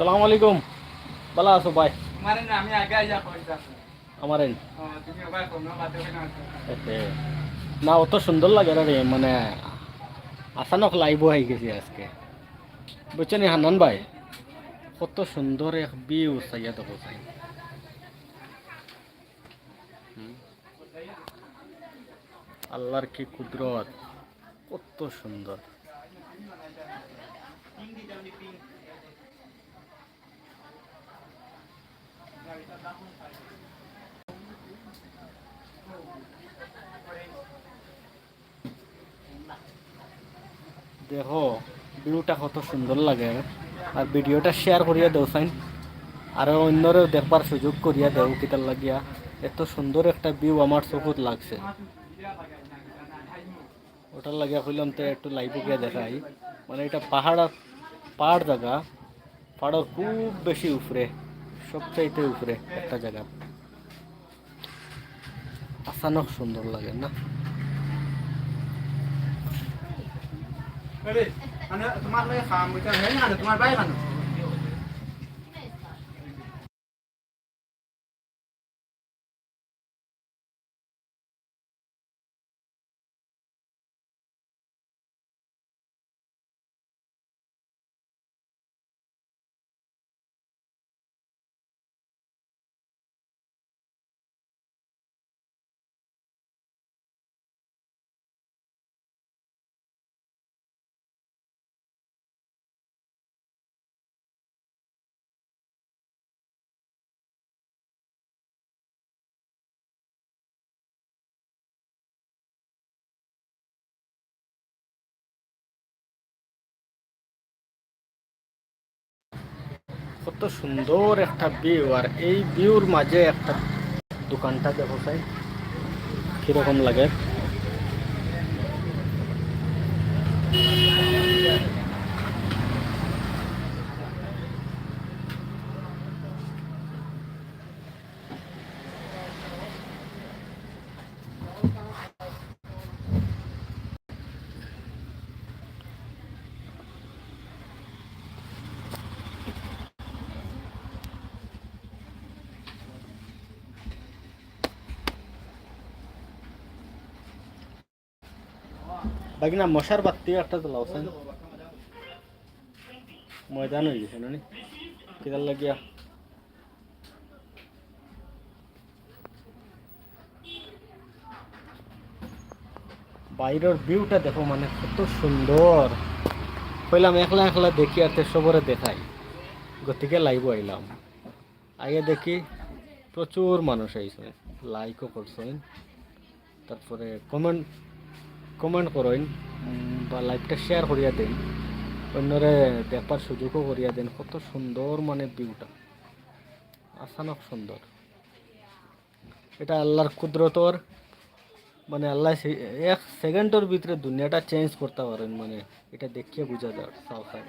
সালাম আলাইকুম। ভালো আছো ভাই আমি আগে আইয়া কইতা আমার না অত সুন্দর লাগে রে মানে আচানক লাইব হয়ে গেছে আজকে। বুঝছেন হান্নান ভাই? কত সুন্দর এক বিউ চাইয়া দেখো চাই। আল্লাহর কি কুদরত কত সুন্দর। দেখো, ভিউটা কত সুন্দর লাগে। আর ভিডিওটা শেয়ার করিয়া দেও, সাইন। আর অন্যরেও দেখবার সুযোগ করিয়া দেও, কিতার লাগিয়া। এত সুন্দর একটা ভিউ আমার চকুত লাগছে। ওটার লাগিয়া কইলাম তো একটু লাইভ গিয়া দেখাই। মানে এটা পাহাড় পাহাড় জায়গা পাহাড়ের খুব বেশি উপরে। সবচাইতে উপরে একটা জায়গা। আচানক সুন্দর লাগে না? তোমার তোমার ভাই কেন কত সুন্দর একটা ভিউ আর এই ভিউর মাঝে একটা দোকানটা দেখো ভাই কীরকম লাগে? বাকি না মশার বাতি একটা জ্বলাও চাই ময়দান হয়ে গেছে না নি? কিদার লাগিয়া। বাইরের ভিউটা দেখো মানে কত সুন্দর। কইলাম, একলা একলা দেখি আর সবরে দেখাই। গতিকে লাইভ আইলাম। আগে দেখি, প্রচুর মানুষ আইছে। লাইকও করছেন। তারপরে কমেন্ট কমেন্ট করেন, বা লাইভটা শেয়ার করিয়া দেন। অন্যরে দেখবার সুযোগও করিয়া দেন। কত সুন্দর মানে ভিউটা আসানক সুন্দর। এটা আল্লাহর কুদরতর মানে আল্লাহ এক সেকেন্ডের ভিতরে দুনিয়াটা চেঞ্জ করতে পারেন মানে এটা দেখিয়ে বোঝা যায় সাউথায়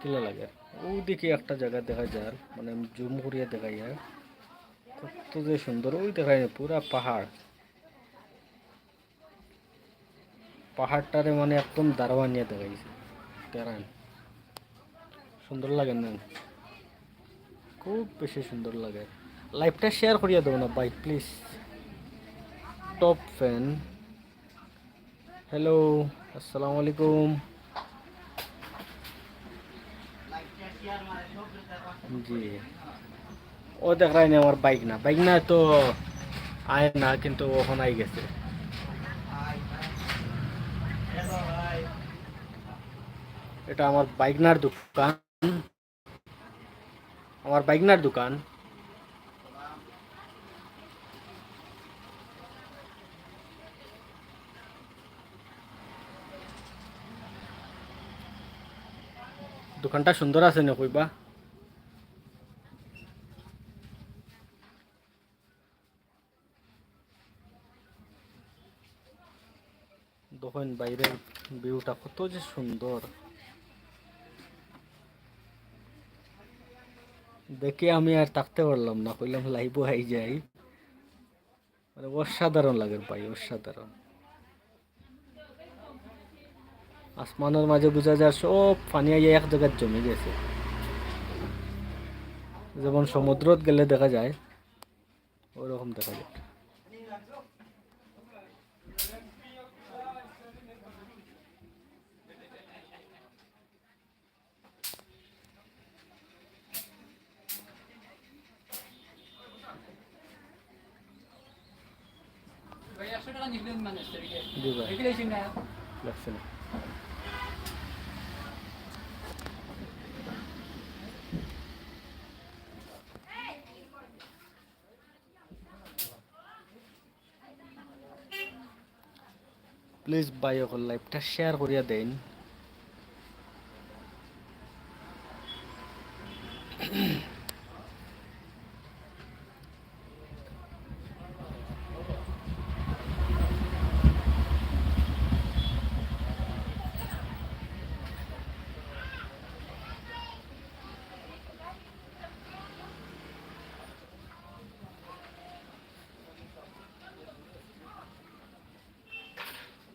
কিলা লাগে? ওইদিকে একটা জায়গা দেখা যায় মানে জুম করিয়া দেখা যায় কত যে সুন্দর, ওই দেখা পুরা পাহাড়। পাহাড়টারে মানে একদম দারোয়ানিয়া দেখাইছে তেরান সুন্দর লাগে না খুব বেশি সুন্দর লাগে লাইভটা শেয়ার করিয়া দেবো না ভাই প্লিজ টপ ফ্যান হ্যালো আসসালামু আলাইকুম জি ও দেখায় না আমার বাইক না বাইক না তো আয় না কিন্তু ওখানে আই গেছে এটা আমার বাইকনার দোকান। আমার বাইকনার দোকান। দোকানটা সুন্দর আছে না কইবা? দেখেন বাইরের ভিউটা কত যে সুন্দর। দেখে আমি আর থাকতে পারলাম না, কইলাম লাইভ হাই যাই। মানে অসাধারণ লাগে ভাই, অসাধারণ। আসমানের মাঝে বোঝা যায় সব পানি আইয়া এক জায়গায় জমে গেছে। যেমন সমুদ্রত গেলে দেখা যায়, ওরকম দেখা যায় ভাই একশো টাকা নিলেন মানে জি ভাই এগুলো না লাগছে না প্লিজ বাই অকল লাইভটা শেয়ার করিয়া দেন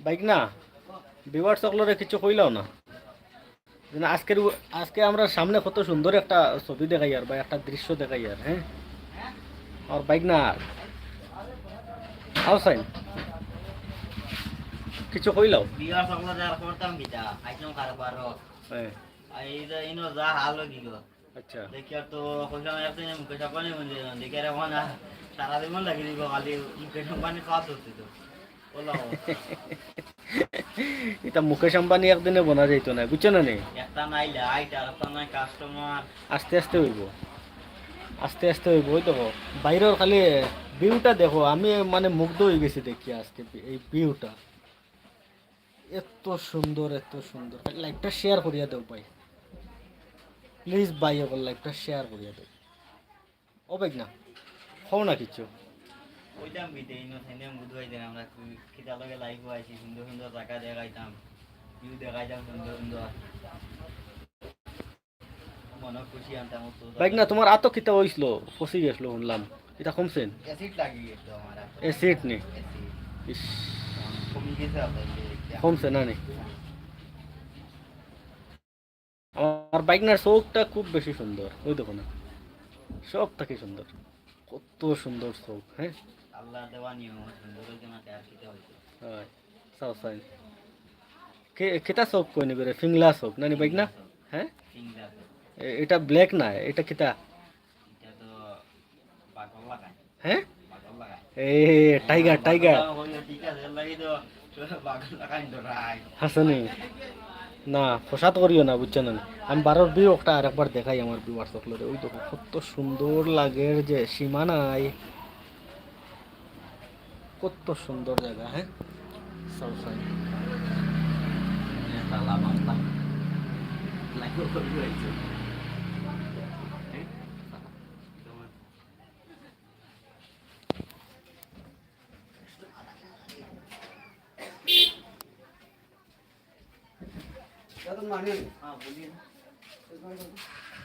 বাইক না? বিবার সকলরে কিছু কইলাও না। আজকের আজকে আমরা সামনে কত সুন্দর একটা ছবি দেখাই আর বা একটা দৃশ্য দেখাই আর হ্যাঁ? আর বাইক না? আও সাইন। কিছু কইলাও? বিয়া সকলো যার করতাম কিটা? আইসম কারবার হ্যাঁ। এই যে ইনো যা হাল গিল। আচ্ছা। দেখি আর তো কইলাম একদিন মুখে চাপানি মনে দেখি আর এখন সারা দিন লাগি দিব খালি মুখে চাপানি খাওয়া তো। বলো এটা মুকেশ আম্বানি একদিনে বনা যাইতো না বুঝছ না নাই আস্তে আস্তে হইব। আস্তে আস্তে হইব ওই দেখো বাইরের খালি ভিউটা দেখো আমি মানে মুগ্ধ হয়ে গেছি দেখি আজকে এই ভিউটা। এত সুন্দর এত সুন্দর। লাইভটা শেয়ার করিয়া দেও ভাই। প্লিজ ভাই ওর লাইভটা শেয়ার করিয়া দেও। ও ভাই না হও না কিছু। ওইটাম বিতে ইনো দেন আমরা কিটা লগে লাইভ আইছি সুন্দর সুন্দর জায়গা দেখাইতাম ভিউ দেখাইতাম সুন্দর সুন্দর মনে খুশি আনতাম বাইক না তোমার আতো কিতা হইছিল ফসি গেছিল শুনলাম এটা কমছেন অ্যাসিড লাগি আমার এ সিট নি? অ্যাসিড ইস কমি গেছে আপনার কমছে না নি? আমার বাইকনার চৌকটা খুব বেশি সুন্দর ওই দেখো না সব থেকে সুন্দর কত সুন্দর চৌক হ্যাঁ আল্লাহ দেওয়া নিয়ম সুন্দরের জন্য আর হয় কে কেটা চৌক কই নিবে রে? ফিংলা নানি বাইক না? হ্যাঁ? এ- এটা ব্ল্যাক না এটা কিতা এটা তো পাগল লাগায়। হ্যাঁ? পাগল লাগায়। এ টাইগার টাইগার ঠিক আছে লাগি তো হাসানি না ফসাদ করিও না বুঝছ না? আমি বারোর বিউ একটা আর একবার দেখাই আমার বিউয়ার সকলের ওই দেখো কত সুন্দর লাগে যে সীমা নাই। কত সুন্দর জায়গা হ্যাঁ? সব সাই তালা মামলা লাগো করি হইছে হ্যাঁ বলিয়ে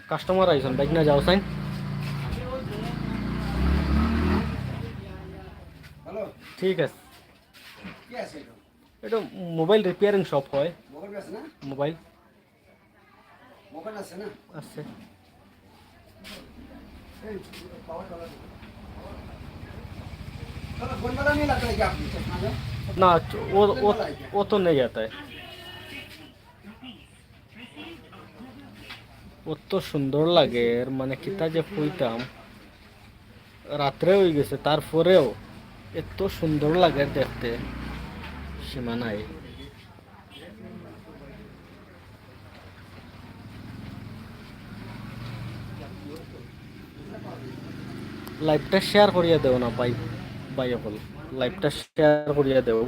কাস্টমার আইসন বাইক না যাও সাইন। ঠিক আছে কি আছে এটা এটা মোবাইল রিপেয়ারিং শপ হয় মোবাইল আছে না মোবাইল মোবাইল আছে না আছে এই পাওয়ার কালার चलो फोन वाला नहीं लगता है क्या आपको चश्मा में না ও ও ও তো নেই आता है অত সুন্দর লাগে এর মানে কিতা যে কইতাম রাত্রে হয়ে গেছে তারপরেও এত সুন্দর লাগে দেখতে। সীমানায় লাইভটা শেয়ার করিয়া দেও না, ভাই ভাই অকল। লাইভটা শেয়ার করিয়া দেও।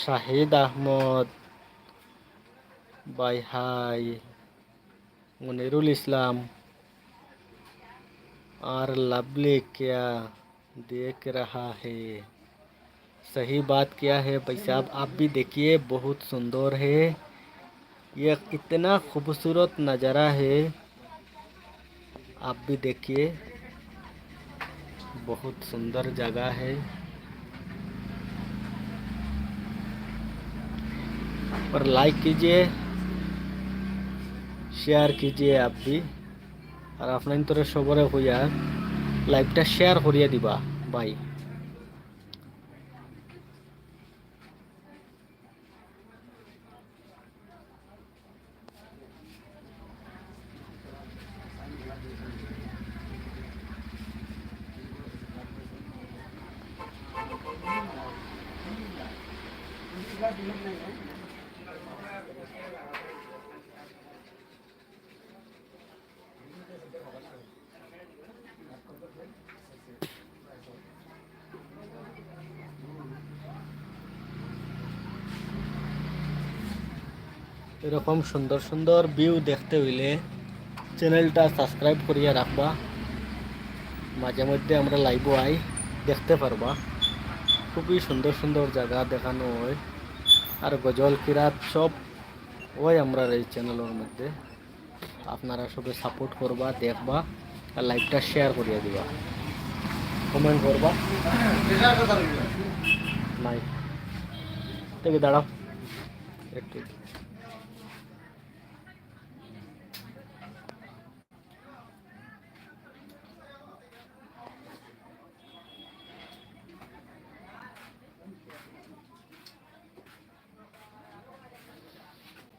শাহিদ আহমদ বাই হাই মনিরুল ইসলাম और लवली क्या देख रहा है सही बात क्या है भाई साहब आप भी देखिए बहुत सुंदर है ये इतना खूबसूरत नज़ारा है आप भी देखिए बहुत सुंदर जगह है और लाइक कीजिए शेयर कीजिए आप भी আর আপনার তোরে সবরে হইয়া লাইভটা শেয়ার করিয়া দিবা বাই এরকম সুন্দর সুন্দর ভিউ দেখতে হইলে চ্যানেলটা সাবস্ক্রাইব করিয়া রাখবা। মাঝে মধ্যে আমরা লাইভ আই দেখতে পারবা। খুবই সুন্দর সুন্দর জায়গা দেখানো হয়। আর গজল কিরাত সব ওই আমরা এই চ্যানেলের মধ্যে। আপনারা সবে সাপোর্ট করবা দেখবা আর লাইভটা শেয়ার করিয়া দিবা। কমেন্ট করবা। নাই থেকে দাঁড়াও। একটু।